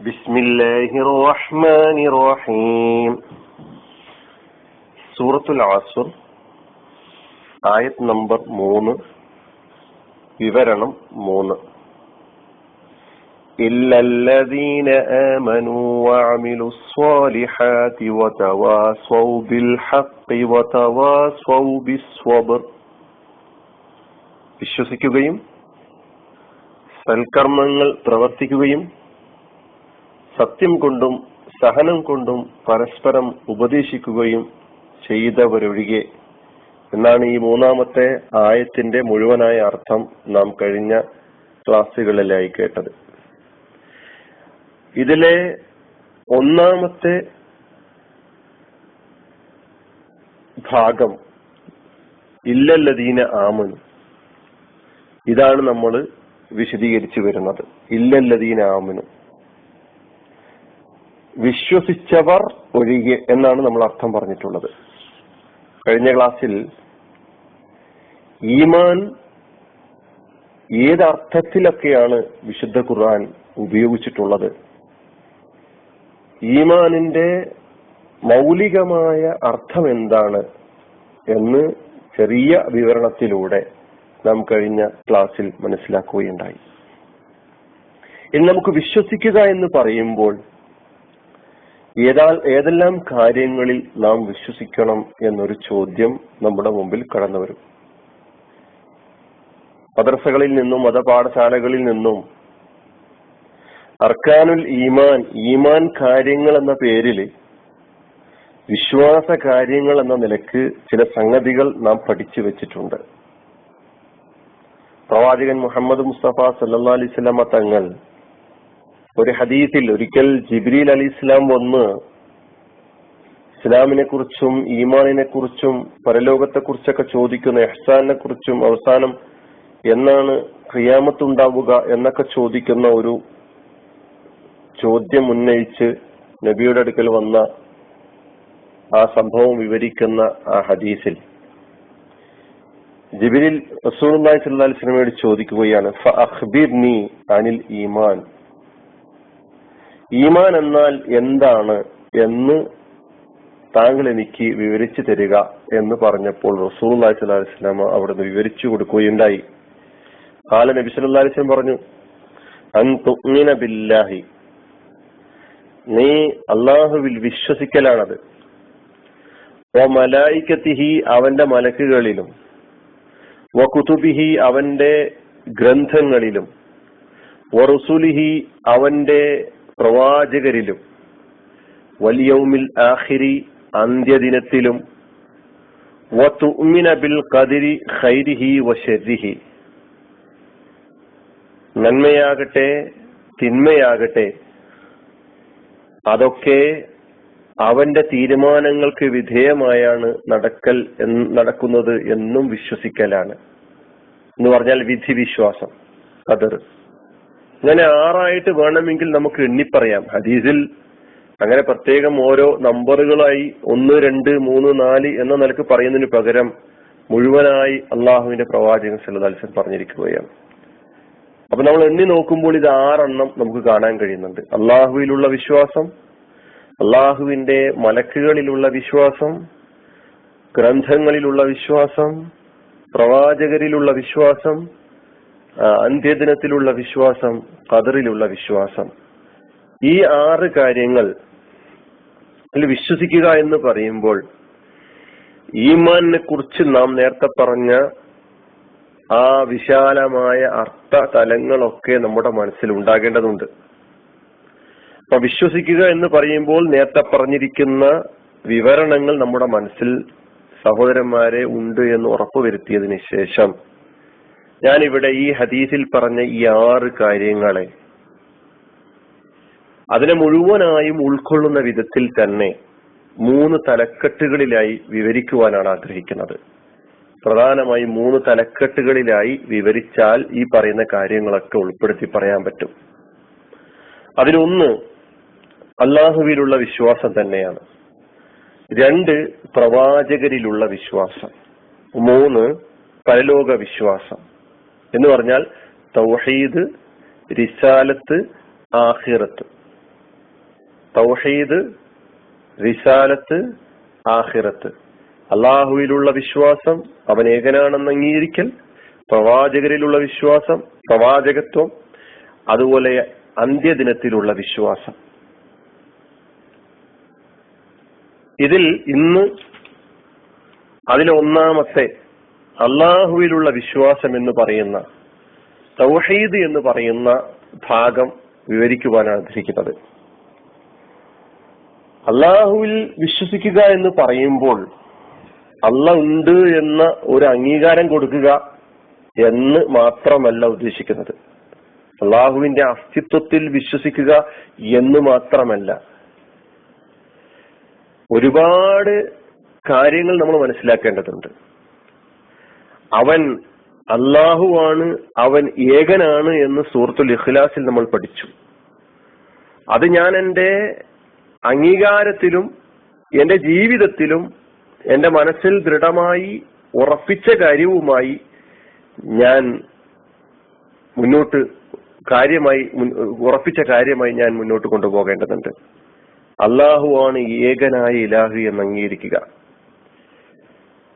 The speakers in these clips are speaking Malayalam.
بسم الله الرحمن الرحيم സൂറത്തുൽ ആസുർ ആയത് നമ്പർ മൂന്ന് വിവരണം മൂന്ന് إلا الذين آمنوا وعملوا الصالحات وتواصوا بالحق وتواصوا بالصبر വിശ്വസിക്കുകയും സൽക്കർമ്മങ്ങൾ പ്രവർത്തിക്കുകയും സത്യം കൊണ്ടും സഹനം കൊണ്ടും പരസ്പരം ഉപദേശിക്കുകയും ചെയ്തവരൊഴികെ. എന്നാണ് ഈ മൂന്നാമത്തെ ആയത്തിന്റെ മുഴുവനായ അർത്ഥം നാം കഴിഞ്ഞ ക്ലാസ്സുകളിലായി കേട്ടത്. ഇതിലെ ഒന്നാമത്തെ ഭാഗം ഇല്ലല്ലദീന ആമനു. ഇതാണ് നമ്മൾ വിശദീകരിച്ചു വരുന്നത്. ഇല്ലല്ലദീന ആമനു. വിശ്വസിച്ചവർ ഒഴികെ എന്നാണ് നമ്മൾ അർത്ഥം പറഞ്ഞിട്ടുള്ളത്. കഴിഞ്ഞ ക്ലാസ്സിൽ ഈമാൻ ഏതർത്ഥത്തിലൊക്കെയാണ് വിശുദ്ധ ഖുർആൻ ഉപയോഗിച്ചിട്ടുള്ളത്? ഈമാനിന്റെ മൗലികമായ അർത്ഥം എന്താണ് എന്ന് ചെറിയ വിവരണത്തിലൂടെ നാം കഴിഞ്ഞ ക്ലാസ്സിൽ മനസ്സിലാക്കുകയുണ്ടായി. ഇനി നമുക്ക് വിശ്വസിക്കുക എന്ന് പറയുമ്പോൾ ഏതാ ഏതെല്ലാം കാര്യങ്ങളിൽ നാം വിശ്വസിക്കണം എന്നൊരു ചോദ്യം നമ്മുടെ മുമ്പിൽ കടന്നു വരും. മദ്രസകളിൽ നിന്നും മതപാഠശാലകളിൽ നിന്നും അർക്കാനുൽ ഈമാൻ ഈമാൻ കാര്യങ്ങൾ എന്ന പേരിൽ വിശ്വാസ കാര്യങ്ങൾ എന്ന നിലയ്ക്ക് ചില സംഗതികൾ നാം പഠിച്ചു വെച്ചിട്ടുണ്ട്. പ്രവാചകൻ മുഹമ്മദ് മുസ്തഫ സല്ലാ അലൈവല്ലമ തങ്ങൾ ഒരു ഹദീസിൽ ഒരിക്കൽ ജിബ്രീൽ അലി ഇസ്ലാം വന്ന് ഇസ്ലാമിനെ കുറിച്ചും ഈമാനിനെ കുറിച്ചും പരലോകത്തെ കുറിച്ചൊക്കെ ചോദിക്കുന്ന എഹ്സാനെ കുറിച്ചും അവസാനം എന്നാണ് ക്രിയാമത്തുണ്ടാവുക എന്നൊക്കെ ചോദിക്കുന്ന ഒരു ചോദ്യം ഉന്നയിച്ച് നബിയുടെ അടുക്കൽ വന്ന ആ സംഭവം വിവരിക്കുന്ന ആ ഹദീസിൽ. ജിബിലിൽ റസൂൽ അലൈഹി അലൈഹി ചോദിക്കുകയാണ് അനിൽ ഈമാൻ. ഈമാൻ എന്നാൽ എന്താണ് എന്ന് താങ്കൾ എനിക്ക് വിവരിച്ചു തരിക എന്ന് പറഞ്ഞപ്പോൾ റസൂൽ അലൈഹി വസല്ലം അവിടുന്ന് വിവരിച്ചു കൊടുക്കുകയുണ്ടായി. കാല നബി സല്ലല്ലാഹു അലൈഹി പറഞ്ഞു അൻ ബില്ലാഹി. നീ അള്ളാഹുവിൽ വിശ്വസിക്കലാണത്. ഓ മലായിക്കത്തിഹി അവന്റെ മലക്കുകളിലും വ കുതുബിഹി അവന്റെ ഗ്രന്ഥങ്ങളിലും വറുസുലിഹി അവന്റെ പ്രവാചകരിലും വലിയൗമിൽ ആഹിരി അന്ത്യദിനത്തിലും ബിൽ കതിരി ഖൈരിഹി വശരിഹി. നന്മയാകട്ടെ തിന്മയാകട്ടെ അതൊക്കെ അവന്റെ തീരുമാനങ്ങൾക്ക് വിധേയമായാണ് നടക്കൽ നടക്കുന്നത് എന്നും വിശ്വസിക്കലാണ്. എന്ന് പറഞ്ഞാൽ വിധി വിശ്വാസം കതർ അങ്ങനെ ആറായിട്ട് വേണമെങ്കിൽ നമുക്ക് എണ്ണിപ്പറയാം. ഹദീസിൽ അങ്ങനെ പ്രത്യേകം ഓരോ നമ്പറുകളായി ഒന്ന് രണ്ട് മൂന്ന് നാല് എന്ന നിലയ്ക്ക് പറയുന്നതിന് പകരം മുഴുവനായി അള്ളാഹുവിന്റെ പ്രവാചകൻ സല്ലദാൽസൻ പറഞ്ഞിരിക്കുകയാണ്. അപ്പൊ നമ്മൾ എണ്ണി നോക്കുമ്പോൾ ഇത് ആറെണ്ണം നമുക്ക് കാണാൻ കഴിയുന്നുണ്ട്. അള്ളാഹുവിലുള്ള വിശ്വാസം അള്ളാഹുവിന്റെ മലക്കുകളിലുള്ള വിശ്വാസം ഗ്രന്ഥങ്ങളിലുള്ള വിശ്വാസം പ്രവാചകരിലുള്ള വിശ്വാസം അന്ത്യദിനത്തിലുള്ള വിശ്വാസം കതറിലുള്ള വിശ്വാസം. ഈ ആറ് കാര്യങ്ങൾ വിശ്വസിക്കുക എന്ന് പറയുമ്പോൾ ഈമാനിനെ കുറിച്ച് നാം നേരത്തെ പറഞ്ഞ ആ വിശാലമായ അർത്ഥ തലങ്ങളൊക്കെ നമ്മുടെ മനസ്സിൽ ഉണ്ടാകേണ്ടതുണ്ട്. അപ്പൊ വിശ്വസിക്കുക എന്ന് പറയുമ്പോൾ നേരത്തെ പറഞ്ഞിരിക്കുന്ന വിവരണങ്ങൾ നമ്മുടെ മനസ്സിൽ സഹോദരന്മാരെ ഉണ്ട് എന്ന് ഉറപ്പുവരുത്തിയതിനു ശേഷം ഞാൻ ഇവിടെ ഈ ഹദീസിൽ പറഞ്ഞ ഈ ആറ് കാര്യങ്ങളെ അതിനെ മുഴുവനായും ഉൾക്കൊള്ളുന്ന വിധത്തിൽ തന്നെ മൂന്ന് തലക്കെട്ടുകളിലായി വിവരിക്കുവാനാണ് ആഗ്രഹിക്കുന്നത്. പ്രധാനമായും മൂന്ന് തലക്കെട്ടുകളിലായി വിവരിച്ചാൽ ഈ പറയുന്ന കാര്യങ്ങളൊക്കെ ഉൾപ്പെടുത്തി പറയാൻ പറ്റും. അതിലൊന്ന് അള്ളാഹുവിലുള്ള വിശ്വാസം തന്നെയാണ്. രണ്ട് പ്രവാചകരിലുള്ള വിശ്വാസം. മൂന്ന് പരലോക വിശ്വാസം. എന്ന് പറഞ്ഞാൽ തൗഹീദ് റിസാലത്ത് ആഹിറത്ത് തൗഹീദ് റിസാലത്ത് ആഹിറത്ത് അള്ളാഹുവിലുള്ള വിശ്വാസം അവൻ ഏകനാണെന്ന് അംഗീകരിക്കൽ പ്രവാചകരിലുള്ള വിശ്വാസം പ്രവാചകത്വം അതുപോലെ അന്ത്യദിനത്തിലുള്ള വിശ്വാസം. ഇതിൽ ഇന്ന് അതിലൊന്നാമത്തെ അള്ളാഹുവിലുള്ള വിശ്വാസം എന്ന് പറയുന്ന തൗഹീദ് എന്ന് പറയുന്ന ഭാഗം വിവരിക്കുവാനാണ് ധരിക്കുന്നത് അള്ളാഹുവിൽ വിശ്വസിക്കുക എന്ന് പറയുമ്പോൾ അല്ല ഉണ്ട് എന്ന ഒരു അംഗീകാരം കൊടുക്കുക എന്ന് മാത്രമല്ല ഉദ്ദേശിക്കുന്നത്. അള്ളാഹുവിന്റെ അസ്തിത്വത്തിൽ വിശ്വസിക്കുക എന്ന് മാത്രമല്ല. ഒരുപാട് കാര്യങ്ങൾ നമ്മൾ മനസ്സിലാക്കേണ്ടതുണ്ട്. അവൻ അള്ളാഹുവാണ് അവൻ ഏകനാണ് എന്ന് സൂറത്തുൽ ഇഖ്ലാസിൽ നമ്മൾ പഠിച്ചു. അത് ഞാൻ എന്റെ അംഗീകാരത്തിലും എന്റെ ജീവിതത്തിലും എന്റെ മനസ്സിൽ ദൃഢമായി ഉറപ്പിച്ച കാര്യവുമായി ഞാൻ മുന്നോട്ട് കാര്യമായി ഉറപ്പിച്ച കാര്യമായി ഞാൻ മുന്നോട്ട് കൊണ്ടുപോകേണ്ടതുണ്ട്. അള്ളാഹുവാണ് ഏകനായ ഇലാഹു എന്ന് അംഗീകരിക്കുക.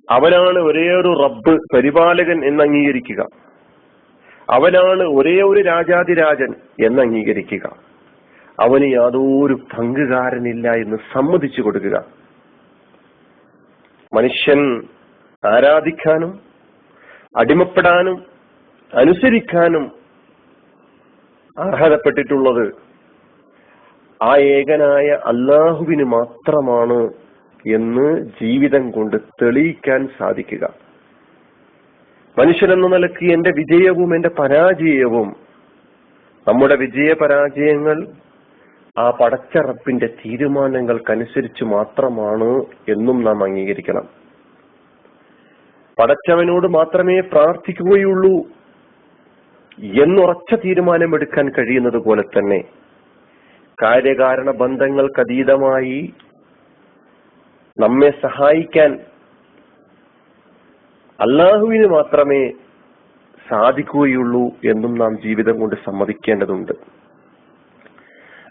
അവനാണ് ഒരേ ഒരു റബ്ബ് പരിപാലകൻ എന്ന് അംഗീകരിക്കുക അവനാണ് ഒരേ ഒരു രാജാതിരാജൻ എന്ന് അംഗീകരിക്കുക അവന് യാതൊരു പങ്കുകാരനില്ല എന്ന് സമ്മതിച്ചു കൊടുക്കുക. മനുഷ്യൻ ആരാധിക്കാനും അടിമപ്പെടാനും അനുസരിക്കാനും അർഹതപ്പെട്ടിട്ടുള്ളത് ആ ഏകനായ അള്ളാഹുവിന് മാത്രമാണ് എന്ന് ജീവിതം കൊണ്ട് തെളിയിക്കാൻ സാധിക്കുക. മനുഷ്യനെന്ന നിലയ്ക്ക് എന്റെ വിജയവും എന്റെ പരാജയവും നമ്മുടെ വിജയ പരാജയങ്ങൾ ആ പടച്ചറപ്പിന്റെ തീരുമാനങ്ങൾക്കനുസരിച്ച് മാത്രമാണ് എന്നും നാം അംഗീകരിക്കണം. പടച്ചവനോട് മാത്രമേ പ്രാർത്ഥിക്കുകയുള്ളൂ എന്നുറച്ച തീരുമാനമെടുക്കാൻ കഴിയുന്നത് പോലെ തന്നെ കാര്യകാരണ ബന്ധങ്ങൾക്കതീതമായി നമ്മെ സഹായിക്കാൻ അള്ളാഹുവിന് മാത്രമേ സാധിക്കുകയുള്ളൂ എന്നും നാം ജീവിതം കൊണ്ട് സമ്മതിക്കേണ്ടതുണ്ട്.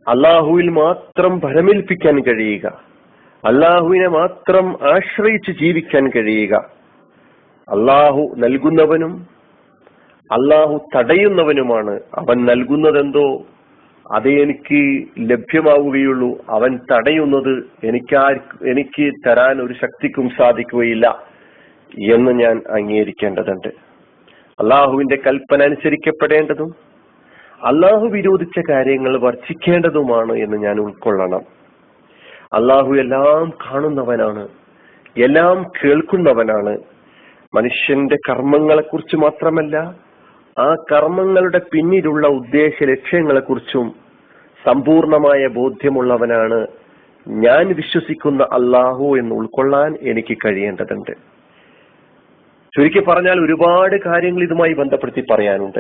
അള്ളാഹുവിൽ മാത്രം ഭരമേൽപ്പിക്കാൻ കഴിയുക. അള്ളാഹുവിനെ മാത്രം ആശ്രയിച്ച് ജീവിക്കാൻ കഴിയുക. അള്ളാഹു നൽകുന്നവനും അള്ളാഹു തടയുന്നവനുമാണ്. അവൻ നൽകുന്നതെന്തോ അതേ എനിക്ക് ലഭ്യമാവുകയുള്ളൂ. അവൻ തടയുന്നത് എനിക്ക് എനിക്ക് തരാൻ ഒരു ശക്തിക്കും സാധിക്കുകയില്ല എന്ന് ഞാൻ അംഗീകരിക്കേണ്ടതുണ്ട്. അള്ളാഹുവിന്റെ കൽപ്പന അനുസരിക്കപ്പെടേണ്ടതും അള്ളാഹു വിരോധിച്ച കാര്യങ്ങൾ വർജിക്കേണ്ടതുമാണ് എന്ന് ഞാൻ ഉൾക്കൊള്ളണം. അള്ളാഹു എല്ലാം കാണുന്നവനാണ് എല്ലാം കേൾക്കുന്നവനാണ്. മനുഷ്യന്റെ കർമ്മങ്ങളെ കുറിച്ച് മാത്രമല്ല ആ കർമ്മങ്ങളുടെ പിന്നിലുള്ള ഉദ്ദേശ ലക്ഷ്യങ്ങളെ കുറിച്ചും സമ്പൂർണമായ ബോധ്യമുള്ളവനാണ് ഞാൻ വിശ്വസിക്കുന്ന അള്ളാഹു എന്ന് ഉൾക്കൊള്ളാൻ എനിക്ക് കഴിയേണ്ടതുണ്ട്. ചുരുക്കി പറഞ്ഞാൽ ഒരുപാട് കാര്യങ്ങൾ ഇതുമായി ബന്ധപ്പെടുത്തി പറയാനുണ്ട്.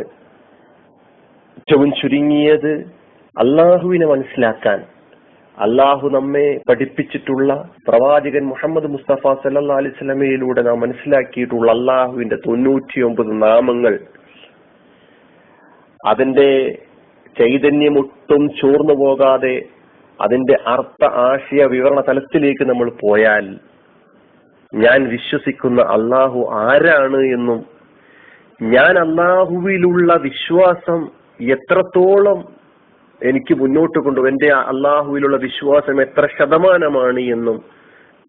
ഏറ്റവും ചുരുങ്ങിയത് അള്ളാഹുവിനെ മനസ്സിലാക്കാൻ. അള്ളാഹു നമ്മെ പഠിപ്പിച്ചിട്ടുള്ള പ്രവാചകൻ മുഹമ്മദ് മുസ്തഫ സല്ലാ അലിസ്ലമയിലൂടെ നാം മനസ്സിലാക്കിയിട്ടുള്ള അള്ളാഹുവിന്റെ തൊണ്ണൂറ്റിയൊമ്പത് നാമങ്ങൾ അതിന്റെ ചൈതന്യം ഒട്ടും ചോർന്നു പോകാതെ അതിന്റെ അർത്ഥ ആശയ വിവരണ തലത്തിലേക്ക് നമ്മൾ പോയാൽ ഞാൻ വിശ്വസിക്കുന്ന അള്ളാഹു ആരാണ് എന്നും ഞാൻ അള്ളാഹുവിലുള്ള വിശ്വാസം എത്രത്തോളം എനിക്ക് മുന്നോട്ട് കൊണ്ടുപോകും എന്റെ അള്ളാഹുവിലുള്ള വിശ്വാസം എത്ര ശതമാനമാണ് എന്നും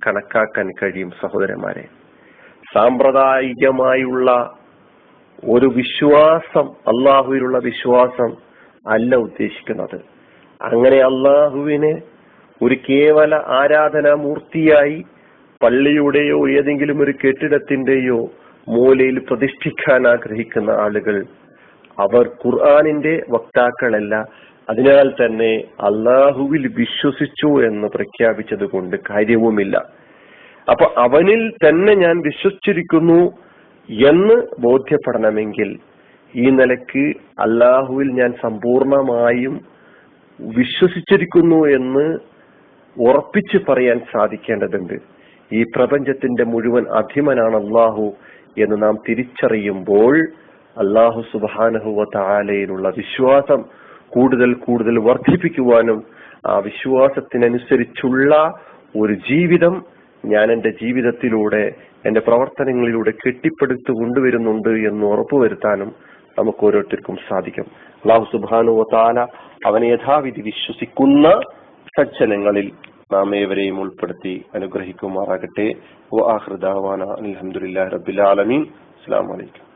കണക്കാക്കാൻ കഴിയും സഹോദരന്മാരെ. സാമ്പ്രദായികമായുള്ള ഒരു വിശ്വാസം അള്ളാഹുവിലുള്ള വിശ്വാസം അല്ല ഉദ്ദേശിക്കുന്നത്. അങ്ങനെ അള്ളാഹുവിനെ ഒരു കേവല ആരാധനാ മൂർത്തിയായി പള്ളിയുടെയോ ഏതെങ്കിലും ഒരു കെട്ടിടത്തിന്റെയോ മൂലയിൽ പ്രതിഷ്ഠിക്കാൻ ആഗ്രഹിക്കുന്ന ആളുകൾ അവർ ഖുർആാനിന്റെ വക്താക്കളല്ല. അതിനാൽ തന്നെ അള്ളാഹുവിൽ വിശ്വസിച്ചു എന്ന് പ്രഖ്യാപിച്ചത് കൊണ്ട് കാര്യവുമില്ല. അപ്പൊ അവനിൽ തന്നെ ഞാൻ വിശ്വസിച്ചിരിക്കുന്നു എന്ന് ബോധ്യപ്പെടണമെങ്കിൽ ഈ നിലയ്ക്ക് അള്ളാഹുവിൽ ഞാൻ സമ്പൂർണമായും വിശ്വസിച്ചിരിക്കുന്നു എന്ന് ഉറപ്പിച്ച് പറയാൻ സാധിക്കേണ്ടതുണ്ട്. ഈ പ്രപഞ്ചത്തിന്റെ മുഴുവൻ അധിമനാണ് അള്ളാഹു എന്ന് നാം തിരിച്ചറിയുമ്പോൾ അള്ളാഹു സുബാനഹുവ താലയിലുള്ള വിശ്വാസം കൂടുതൽ കൂടുതൽ വർദ്ധിപ്പിക്കുവാനും ആ വിശ്വാസത്തിനനുസരിച്ചുള്ള ഒരു ജീവിതം ഞാൻ എന്റെ ജീവിതത്തിലൂടെ എന്റെ പ്രവർത്തനങ്ങളിലൂടെ കെട്ടിപ്പടുത്തു കൊണ്ടുവരുന്നുണ്ട് എന്ന് ഉറപ്പുവരുത്താനും നമുക്ക് ഓരോരുത്തർക്കും സാധിക്കും. അള്ളാഹു സുബാനു താല അവനെ യഥാവിധി വിശ്വസിക്കുന്ന സജ്ജനങ്ങളിൽ നാം ഏവരെയും ഉൾപ്പെടുത്തി അനുഗ്രഹിക്കുമാറാകട്ടെ. അലഹമുല്ലാ റബിലാലമീൻ അസ്സാം വലൈക്കും